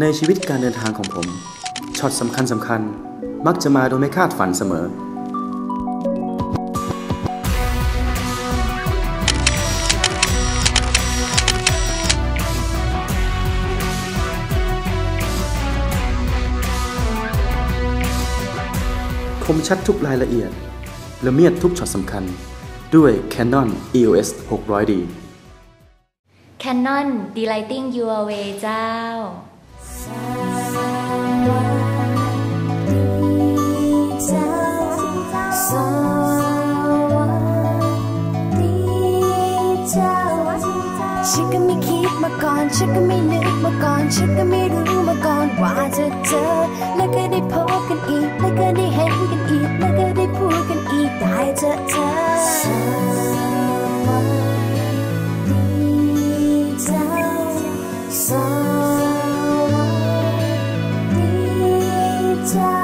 ในชีวิตการเดินทางของผมช็อตสำคัญสำคัญมักจะมาโดยไม่คาดฝันเสมอ คมชัดทุกรายละเอียด ละเมียดทุกช็อตสำคัญ ด้วย Canon EOS 600D Canon Delighting Your Way เจ้า ฉันก็ไม่คิดมาก่อน ฉันก็ไม่นึกมาก่อน ฉันก็ไม่รู้มาก่อนว่าจะเจอ แล้วก็ได้พบกันอีก แล้วก็ได้เห็นกันอีก แล้วก็ได้พูดกันอีก ได้เจอเธอดีใจสวัสดีใจ